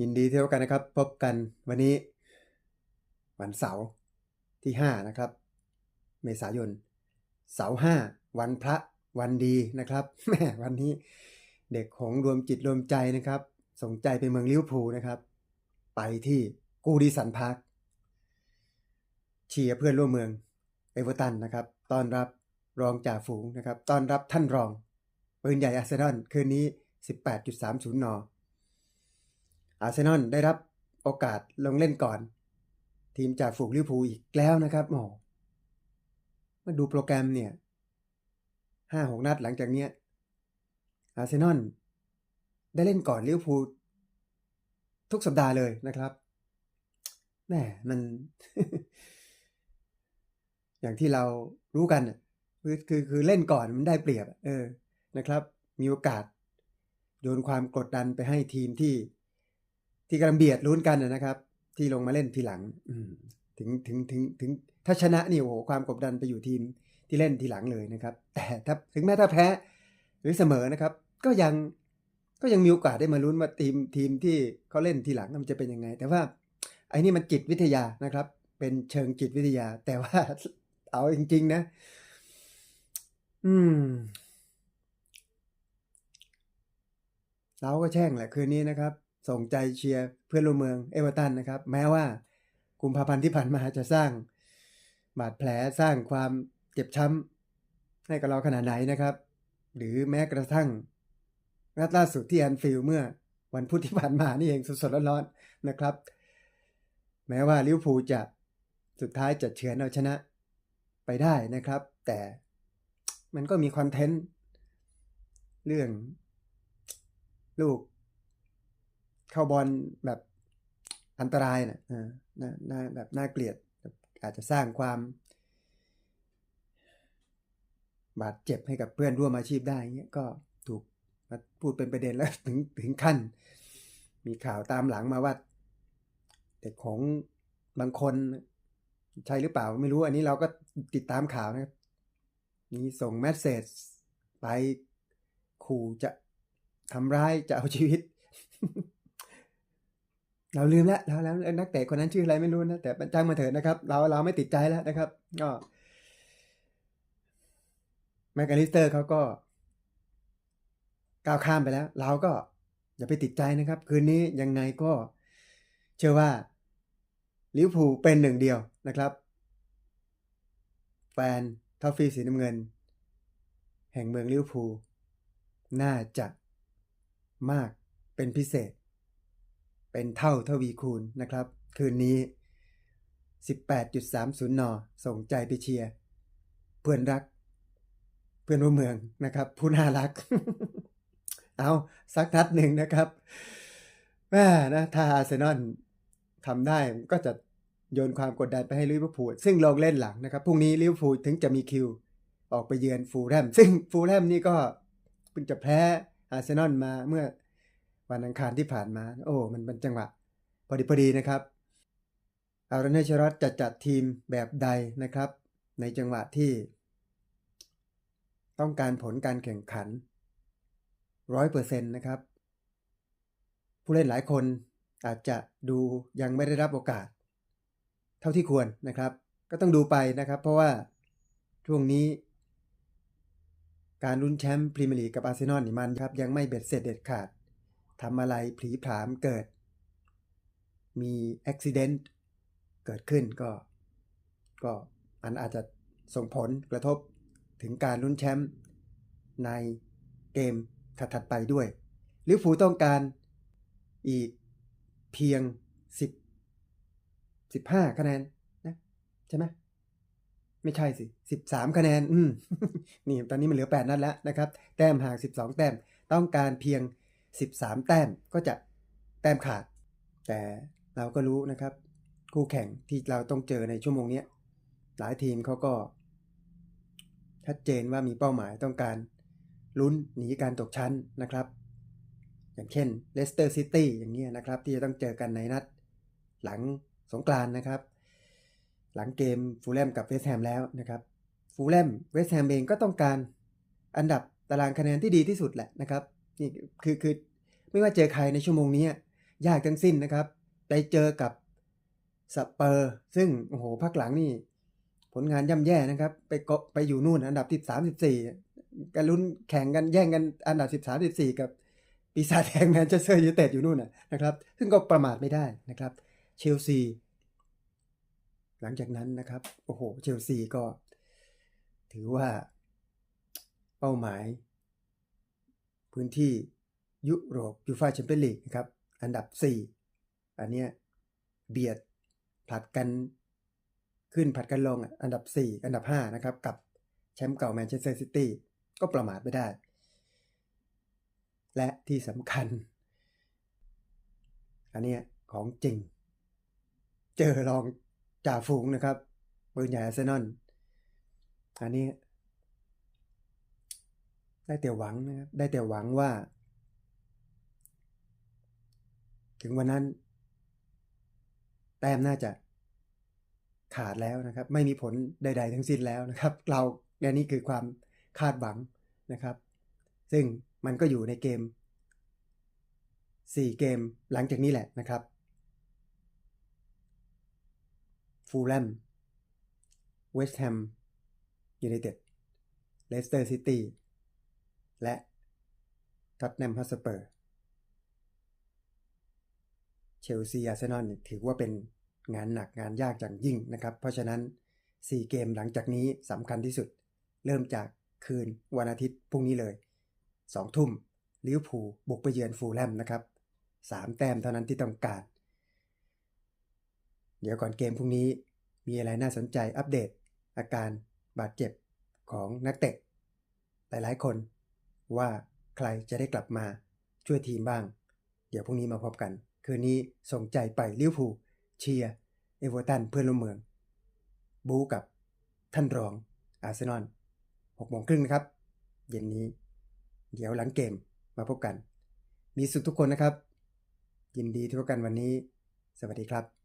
ยินดีที่พบกันนะครับ พบกันวันนี้ วันเสาร์ที่ 5 นะครับ เมษายน เสาร์ห้าวันพระวันดีนะครับแม่วันนี้เด็กของรวมจิตรวมใจนะครับส่งใจไปเมืองลิวพูนะครับ ไปที่กูดีสันพาร์คเชียร์เพื่อนร่วมเมืองเอเวอร์ตันนะครับต้อนรับรองจ่าฝูงนะครับต้อนรับท่านรองปืนใหญ่อาร์เซนอลคืนนี้ 18.30 น อาร์เซนอลได้รับโอกาสลงเล่นก่อน ทีมจากฝูงลิเวอร์พูลอีกแล้วนะครับโอ้มาดูโปรแกรมเนี่ยห้าหกนัดหลังจากเนี้ยอาร์เซนอลได้เล่นก่อนลิเวอร์พูลทุกสัปดาห์เลยนะครับแหมมัน อย่างที่เรารู้กันน่ะคือคือคือเล่นก่อนมันได้เปรียบ เออนะครับ มีโอกาสโยนความกดดันไปให้ทีมที่ ที่กำลังเบียดลุ้นกันนะครับ ที่ลงมาเล่นทีหลังถึงถึงถึงถึงถ้าชนะนี่โอ้โหความกดดันไปอยู่ทีมที่เล่นทีหลังเลยนะครับ แต่ถ้าถึงแม้ถ้าแพ้หรือเสมอนะครับ ก็ยังก็ยังมีโอกาสได้มาลุ้นว่าทีมทีมที่เขาเล่นทีหลังมันจะเป็นยังไง แต่ว่าไอ้นี่มันจิตวิทยานะครับ เป็นเชิงจิตวิทยา แต่ว่าเอาจริง ๆ นะ อืมเราก็แช่งแหละคืนนี้นะครับ ส่งใจเชียร์เพื่อนร่วมเมืองเอเวอร์ตันนะครับ แม้ว่ากุมภาพันธ์ที่ผ่านมาจะสร้างบาดแผลสร้างความเจ็บช้ำให้กับเราขนาดไหนนะครับ หรือแม้กระทั่งนัดล่าสุดที่แอนฟิลเมื่อวันพุธที่ผ่านมานี่เองสดๆร้อนๆนะครับ แม้ว่าลิเวอร์พูลจะสุดท้ายจะเฉือนเอาชนะไปได้นะครับ แต่มันก็มีคอนเทนต์ เรื่องลูก เข้าบอลแบบอันตรายนะอ่าน่าน่าแบบน่าเกลียด อาจจะสร้างความบาดเจ็บให้กับเพื่อนร่วมอาชีพได้เงี้ยก็ถูกมาพูดเป็นประเด็นแล้วถึงถึงขั้น มีข่าวตามหลังมาว่าเด็กของบางคนใช่หรือเปล่าไม่รู้อันนี้เราก็ติดตามข่าวนะครับมีส่งแมสเซจไปขู่จะทำร้ายจะเอาชีวิต เราลืมแล้วเราแล้วนักเตะคนนั้นชื่ออะไรไม่รู้นะแต่จ้างมาเถิดนะครับ เราเราไม่ติดใจแล้วนะครับ ก็แมคคาลิสเตอร์เขาก็ ก้าวข้ามไปแล้ว เราก็อย่าไปติดใจนะครับ คืนนี้ยังไงก็ เชื่อว่าลิเวอร์พูลเป็นหนึ่งเดียวนะครับ แฟนทอฟฟี่สีน้ำเงิน แห่งเมืองลิเวอร์พูลน่าจะมากเป็นพิเศษ เป็นเท่าทวีคูณนะครับ คืนนี้ 18.30 น ส่งใจไปเชียร์เพื่อนรัก เพื่อนร่วมเมืองนะครับ ผู้น่ารัก เอาสักนัดหนึ่งนะครับแม่นะถ้าอาร์เซนอลทำได้ก็จะโยนความกดดันไปให้ลิเวอร์พูลซึ่งลงเล่นหลังนะครับพรุ่งนี้ลิเวอร์พูลถึงจะมีคิว ออกไปเยือนฟูลแลมซึ่งฟูลแลมนี่ก็เพิ่งจะแพ้อาร์เซนอลมาเมื่อ วันอังคารที่ผ่านมา โอ้ มันเป็นจังหวะพอดีพอดีนะครับอารันเนชรัตจะจัดทีมแบบใดนะครับ ในจังหวะที่ ต้องการผลการแข่งขันร้อยเปอร์เซ็นต์นะครับ ผู้เล่นหลายคนอาจจะดูยังไม่ได้รับโอกาส เท่าที่ควรนะครับ ก็ต้องดูไปนะครับ เพราะว่าช่วงนี้ การลุ้นแชมป์พรีเมียร์ลีกกับอาร์เซนอลนี่มันครับ ยังไม่เบ็ดเสร็จเด็ดขาด ทำอะไรผีผามเกิด มีอุบิเหตุเกิดขึ้นก็ ก็อันอาจจะส่งผลกระทบถึงการลุ้นแชมป์ในเกมถัดๆไปด้วยลิเวอร์พูลต้องการอีกเพียง 10 15 คะแนนนะใช่ไหมไม่ใช่สิ 13 คะแนน อืมนี่ตอนนี้มันเหลือ 8 นัดแล้วนะครับ แต้มห่าง 12 แต้ม ต้องการเพียง 13 แต้มก็จะแต้มขาด แต่เราก็รู้นะครับ คู่แข่งที่เราต้องเจอในชั่วโมงนี้หลายทีมเขาก็ ชัดเจนว่ามีเป้าหมายต้องการลุ้นหนีการตกชั้นนะครับ อย่างเช่นเลสเตอร์ซิตี้อย่างเงี้ยนะครับ ที่จะต้องเจอกันในนัด หลังสงกรานนะครับ หลังเกมฟูลแลมกับเวสต์แฮมแล้วนะครับฟูลแลมเวสต์แฮมเองก็ต้องการอันดับตารางคะแนนที่ดีที่สุดแหละนะครับ นี่คือคือไม่ว่าเจอใครในชั่วโมงนี้ยากทั้งสิ้นนะครับ ไปเจอกับสเปอร์ ซึ่งโอ้โหพักหลังนี่ ผลงานย่ำแย่นะครับ ไปเกาะไปอยู่นู่นอันดับที่สามสิบสี่กันลุ้นแข่งกันแย่งกันอันดับสิบสามสิบสี่กับปีศาจแดงแมนเชสเตอร์ยูไนเต็ดอยู่นู่นนะนะครับ ซึ่งก็ประมาทไม่ได้นะครับ เชลซี หลังจากนั้นนะครับ โอ้โห เชลซีก็ ถือว่าเป้าหมาย พื้นที่ยุโรปยูฟาแชมเปี้ยนลีกนะครับ อันดับ 4 อันเนี้ยเบียดผลัดกันขึ้นผลัดกันลงอะอันดับ 4 อันดับ 5 นะครับ กับแชมป์เก่าแมนเชสเตอร์ซิตี้ก็ประมาทไม่ได้ และที่สำคัญ อันเนี้ยของจริง เจอรองจ่าฝูงนะครับปืนใหญ่อาร์เซนอลอันนี้ ได้แต่หวังนะครับได้แต่หวังว่า ถึงวันนั้น แต้มน่าจะขาดแล้วนะครับ ไม่มีผลใด ๆ ทั้งสิ้นแล้วนะครับ เราและนี่คือความคาดหวังนะครับ ซึ่งมันก็อยู่ในเกม 4 เกมหลังจากนี้แหละนะครับฟูลแลมเวสต์แฮมยูไนเต็ดเลสเตอร์ซิตี้ และท็อตแนมฮอสเปอร์ เชลซีอาร์เซนอลถือว่าเป็นงานหนักงานยากอย่างยิ่งนะครับ เพราะฉะนั้น 4 เกมหลังจากนี้สำคัญที่สุด เริ่มจากคืนวันอาทิตย์พรุ่งนี้เลย 2 ทุ่มลิเวอร์พูลบุกไปเยือนฟูลแลมนะครับ 3 แต้มเท่านั้นที่ต้องการ เดี๋ยวก่อนเกมพรุ่งนี้มีอะไรน่าสนใจอัปเดต อาการบาดเจ็บของนักเตะหลายๆคน ว่าใครจะได้กลับมาช่วยทีมบ้าง เดี๋ยวพรุ่งนี้มาพบกัน คืนนี้ส่งใจไปลิเวอร์พูลเชียร์เอเวอร์ตันเพื่อนร่วมเมือง บูกับท่านรองอาร์เซนอลหกโมงครึ่งนะครับ เย็นนี้ เดี๋ยวหลังเกมมาพบกัน มีสุขทุกคนนะครับ ยินดีที่พบกันวันนี้ สวัสดีครับ